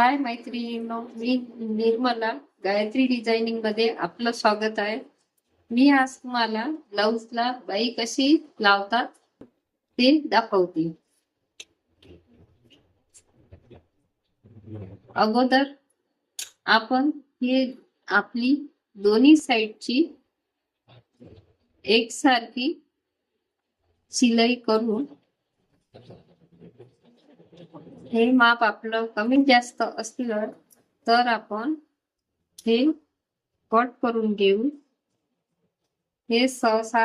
हाय मैत्रिणींनो मी निर्मला गायत्री डिझायनिंगमध्ये आपलं स्वागत आहे. मी आज तुम्हाला ब्लाऊजला बाई कशी लावतात ते दाखवते. अगोदर आपण हे आपली दोन्ही साईडची एकसारखी शिलाई करून हे माप आपलं कमी जास्त असलं तर आपण हे कट करून घेऊ. हे सहसा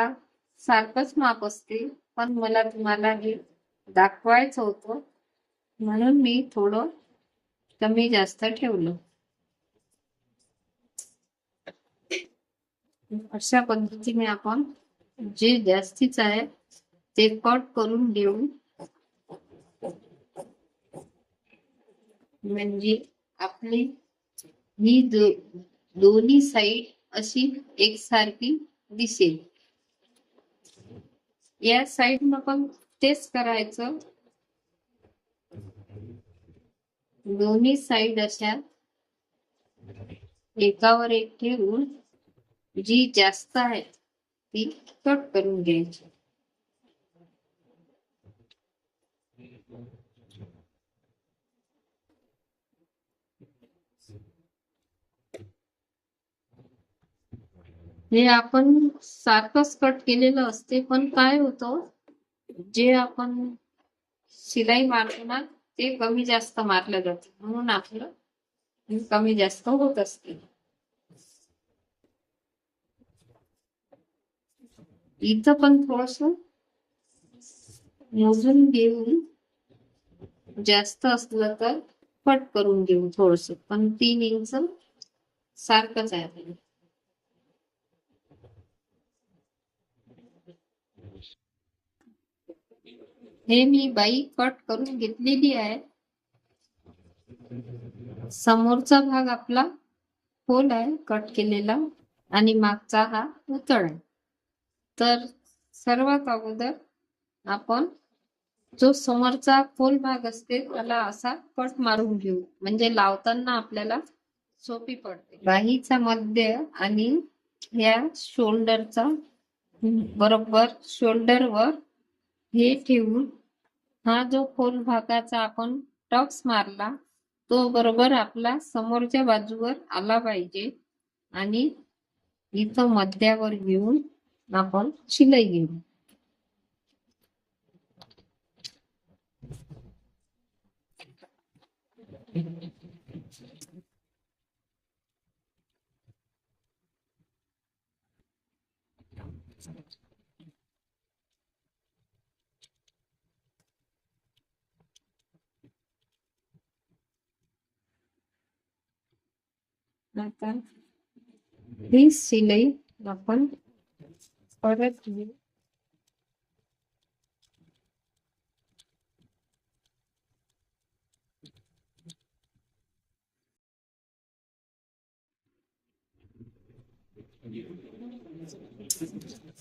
सारखंच माप असते पण मला तुम्हाला हे दाखवायचं होतं म्हणून मी थोडं कमी जास्त ठेवलं. अशा पद्धतीने आपण जे जास्तीच आहे ते कट करून घेऊ. म्हणजे आपली ही दो, दोन्ही साईड अशी एकसारखी दिसेल. या साईड पण तेच करायचं. दोन्ही साईड अशा एकावर एक ठेवून जी जास्त आहे ती कट करून घ्यायची. हे आपण सारखंच कट केलेलं असते पण काय होतं जे आपण शिलाई मारतो ना ते कमी जास्त मारलं जाते. म्हणून आपलं कमी जास्त होत असते. इथं पण थोडस मोजून घेऊन जास्त असलं तर कट करून घेऊ थोडस. पण तीन इंच सारखंच आहे. हे मी बाई कट करून घेतलेली आहे. समोरचा भाग आपला होल आहे कट केलेला आणि मागचा हा उतळ आहे. तर सर्वात अगोदर आपण जो समोरचा खोल भाग असते त्याला असा कट मारून घेऊ. म्हणजे लावताना आपल्याला सोपी पडते. बाहीचा मध्य आणि या शोल्डरचा बरोबर शोल्डरवर हे ठेवून हा जो खोल भागाचा आपण टक्स मारला तो बरोबर आपला समोरच्या बाजूवर आला पाहिजे आणि इथं मध्यावर घेऊन आपण शिलाई घेऊ. This சிலை Nathan. Correct you. Thank you.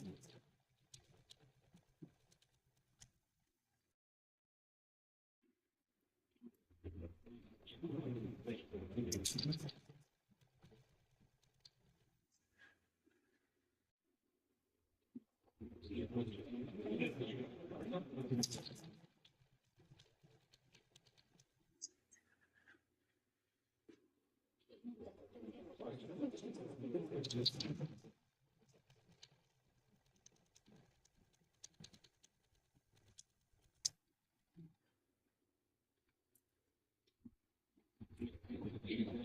परत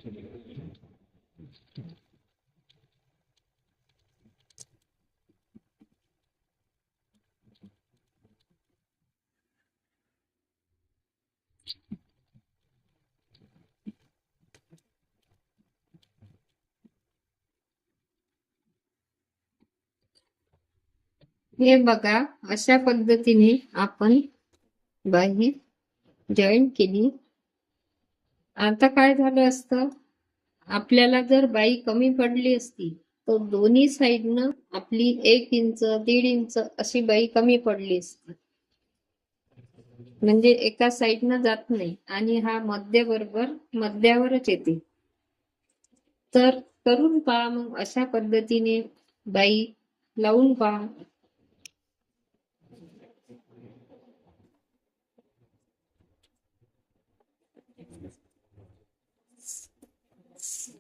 घेऊ हे बघा अशा पद्धतीने आपण बाही जॉईन केली. आता काय झालं असतं? आपल्याला जर बाई कमी पडली असती तर दोन्ही साईडनं आपली एक इंच दीड इंच अशी बाई कमी पडली असती. म्हणजे एका साईडनं जात नाही आणि हा मध्य बरोबर मध्यावरच येते. तर करून पहा मग अशा पद्धतीने बाई लावून पहा.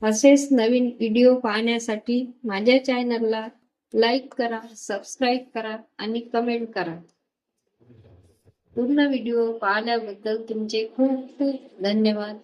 असेच नवीन व्हिडिओ पाहण्यासाठी माझ्या चॅनलला लाईक करा सबस्क्राईब करा आणि कमेंट करा. पूर्ण व्हिडिओ पाहिल्याबद्दल तुमचे खूप खूप धन्यवाद.